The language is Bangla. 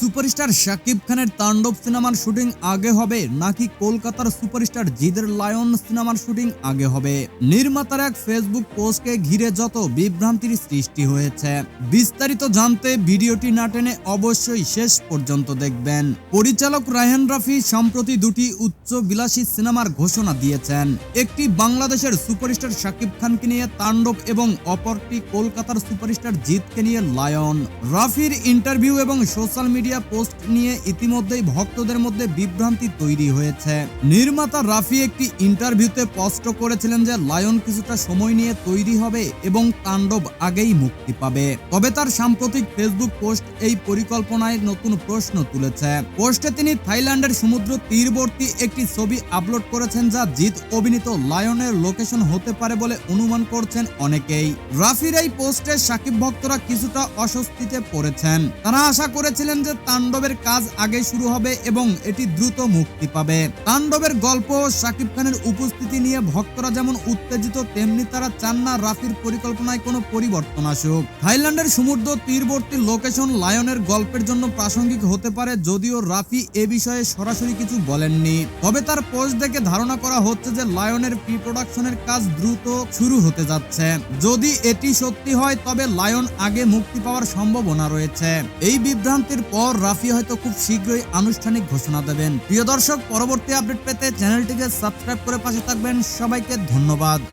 সুপারস্টার শাকিব খানের তাণ্ডব সিনেমার শুটিং আগে হবে, নাকি কলকাতার সুপারস্টার জিদের লায়ন সিনেমার শুটিং আগে হবে? নির্মাতার এক ফেসবুক পোস্টকে ঘিরে যত বিভ্রান্তির সৃষ্টি হয়েছে। বিস্তারিত জানতে ভিডিওটি না টেনে অবশ্যই শেষ পর্যন্ত দেখবেন। পরিচালক রায়হান রাফি সম্প্রতি দুটি উচ্চ বিলাসী সিনেমার ঘোষণা দিয়েছেন। একটি বাংলাদেশের সুপারস্টার শাকিব খানকে নিয়ে তাণ্ডব এবং অপরটি কলকাতার সুপারস্টার জিতকে নিয়ে লায়ন। রাফির ইন্টারভিউ এবং সোশ্যাল মিডিয়া পোস্ট নিয়ে ইতিমধ্যেই ভক্তদের মধ্যে বিভ্রান্তি তৈরি হয়েছে। নির্মাতা রাফি একটি ইন্টারভিউতে স্পষ্ট করেছিলেন যে লায়ন কিছুটা সময় নিয়ে তৈরি হবে এবং তাণ্ডব আগেই মুক্তি পাবে। তবে তার সাম্প্রতিক ফেসবুক পোস্ট এই পরিকল্পনায় নতুন প্রশ্ন তুলেছে। পোস্টে তিনি থাইল্যান্ডের সমুদ্র তীরবর্তী একটি ছবি আপলোড করেছেন যা জিত অভিনীত লায়নের লোকেশন হতে পারে বলে অনুমান করছেন অনেকেই। রাফির এই পোস্টে সাকিব ভক্তরা কিছুটা অস্বস্তিতে পড়েছেন। তারা আশা করেছিলেন যে তাণ্ডবের কাজ আগে শুরু হবে এবং এটি দ্রুত মুক্তি পাবে। তাণ্ডবের গল্প শাকিব খানের উপস্থিতি নিয়ে ভক্তরা যেমন উত্তেজিত, তেমনি তারা চান না রাফির পরিকল্পনায় কোনো পরিবর্তন আসুক। থাইল্যান্ডের সমুদ্র তীরবর্তী লোকেশন লায়নের গল্পের জন্য প্রাসঙ্গিক হতে পারে যদিও রাফি এ বিষয়ে সরাসরি কিছু বলেননি। তবে তার পোস্ট দেখে ধারণা করা হচ্ছে যে লায়নের প্রি প্রোডাকশনের কাজ দ্রুত শুরু হতে যাচ্ছে। যদি এটি সত্যি হয়, তবে লায়ন আগে মুক্তি পাওয়ার সম্ভাবনা রয়েছে। এই বিভ্রান্তির পর রাফি হয়তো খুব শীঘ্রই আনুষ্ঠানিক ঘোষণা দেবেন। প্রিয় দর্শক, পরবর্তী আপডেট পেতে চ্যানেলটিকে সাবস্ক্রাইব করে পাশে থাকবেন। সবাইকে ধন্যবাদ।